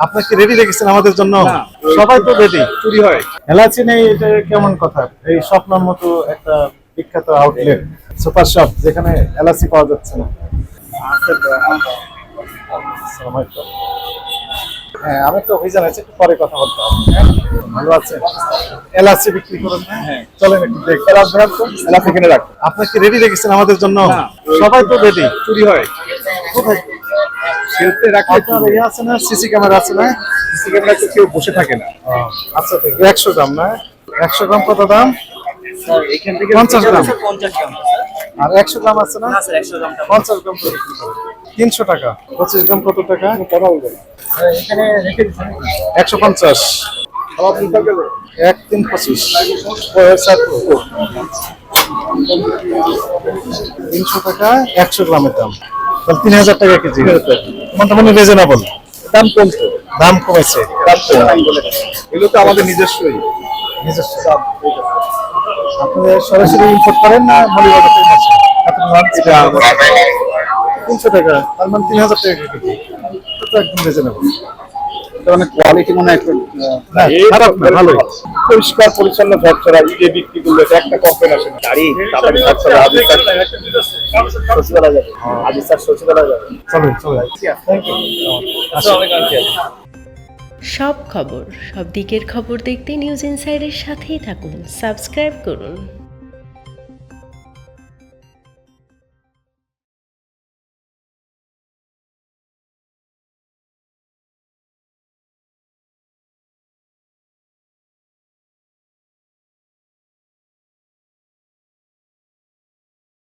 আপনার কি রেডি রেখেছেন আমাদের জন্য? সবাই তো রেডি চুরি হয়। এলাচি নেই এটা কেমন কথা? এই স্বপ্নের মতো একটা বিখ্যাত আউটলেট সুপার শপ যেখানে এলাচি পাওয়া যাচ্ছে না। আসসালামু হ্যাঁ আমি একটা অভিযান আছে একটু পরে কথা বলতে হবে। হ্যাঁ? ভালো এলাচি বিক্রি করেন হ্যাঁ। চলেন একটু দেখ। এলাচ রাখ তো এলাচ রাখ আপনার রেডি রেখেছেন আমাদের জন্য? সবাই তো রেডি চুরি হয়। কোথায়? শেলফে রাখলে ইয়ে আছে না? সিসি ক্যামেরা আছে না? সিসি ক্যামেরা তো কেউ বসে থাকে না। আচ্ছা একশো গ্রাম না? একশো গ্রাম কত দাম? এখান থেকে পঞ্চাশ গ্রাম। পঞ্চাশ গ্রাম। আর একশো গ্রাম আছে না? পঞ্চাশ গ্রাম। তিনশো টাকা। পঁচিশ গ্রাম কত টাকা? কথা বলবেন একশো পঞ্চাশ। এক তিন পঁচিশ। তিনশো টাকা একশো গ্রামের দাম। তিন হাজার টাকা কেজি। মোটামুটি রিজনেবল দাম কমছে। দাম কমেছে। দাম এগুলো তো আমাদের নিজস্বই। নিজস্ব। আপনাদের সরাসরি ইম্পোর্ট করেন না তিনশো টাকা তার মানে তিন হাজার টাকা কেজি। একদম রিজনেবল মানে কোয়ালিটি মনে একটু খারাপ না, ভালোই। পরিষ্কার পরিচ্ছন্ন বিক্রি করলে একটা কমপ্লেন আসে গাড়ি হাজির স্যার শ্বশুরবেলা যাবে। স্যার শ্বশুরবেলা যাবে। চলুন চলুন থ্যাংক ইউ সব খবর সব দিকের খবর দেখতে নিউজ ইনসাইডের সাথেই থাকুন। সাবস্ক্রাইব করুন।